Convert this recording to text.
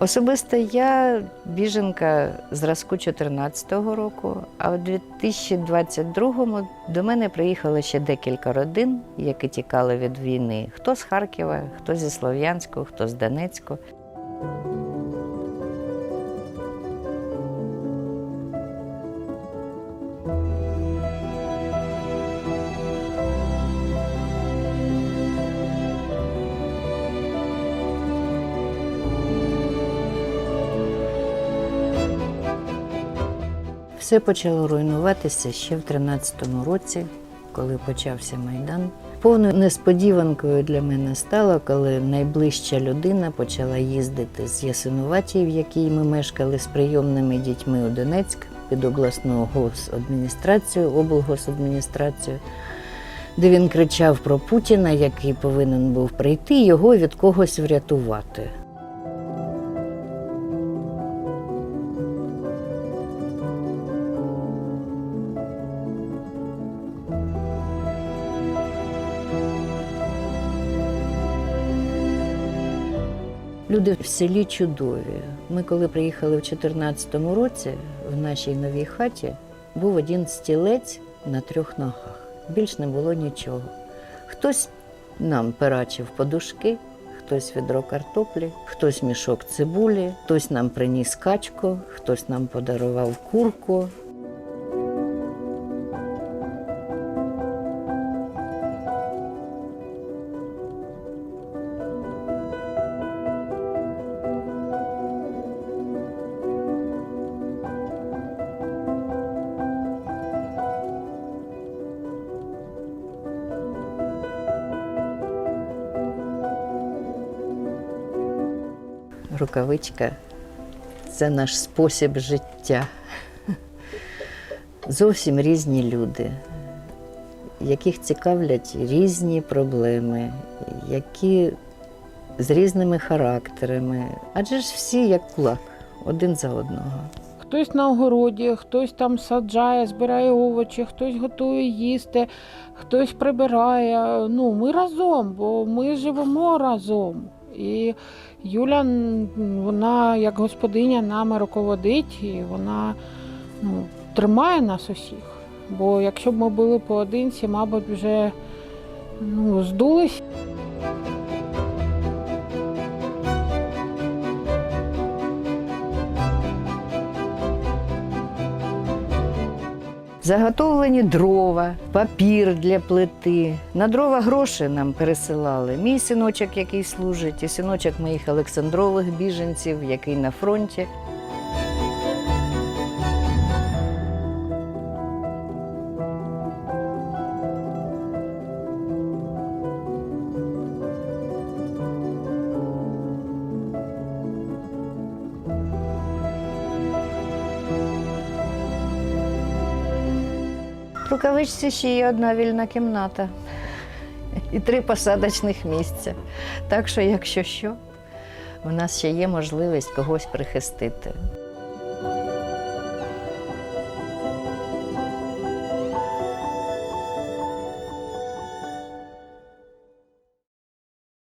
Особисто я біженка зразку 14-го року, а у 2022-му до мене приїхало ще декілька родин, які тікали від війни. Хто з Харкова, хто зі Слов'янську, хто з Донецьку. Все почало руйнуватися ще в 13-му році, коли почався Майдан. Повною несподіванкою для мене стало, коли найближча людина почала їздити з Ясинуватії, в якій ми мешкали з прийомними дітьми у Донецьк під обласну госадміністрацію, облгосадміністрацію, де він кричав про Путіна, який повинен був прийти, його від когось врятувати. Люди в селі чудові. Ми, коли приїхали в 2014 році, в нашій новій хаті був один стілець на трьох ногах. Більш не було нічого. Хтось нам перачив подушки, хтось відро картоплі, хтось мішок цибулі, хтось нам приніс качку, хтось нам подарував курку. Рукавичка це наш спосіб життя. Зовсім різні люди, яких цікавлять різні проблеми, які з різними характерами. Адже ж всі як кулак, один за одного. Хтось на огороді, хтось там саджає, збирає овочі, хтось готує їсти, хтось прибирає. Ну, ми разом, бо ми живемо разом. І Юля, вона як господиня нами руководить, і вона ну, тримає нас усіх. Бо якщо б ми були поодинці, мабуть, вже ну, здулись. Заготовлені дрова, папір для плити. На дрова гроші нам пересилали. Мій синочок, який служить, і синочок моїх Олександрових біженців, який на фронті. Рукавичці ще є одна вільна кімната і три посадочних місця. Так що, якщо що, в нас ще є можливість когось прихистити.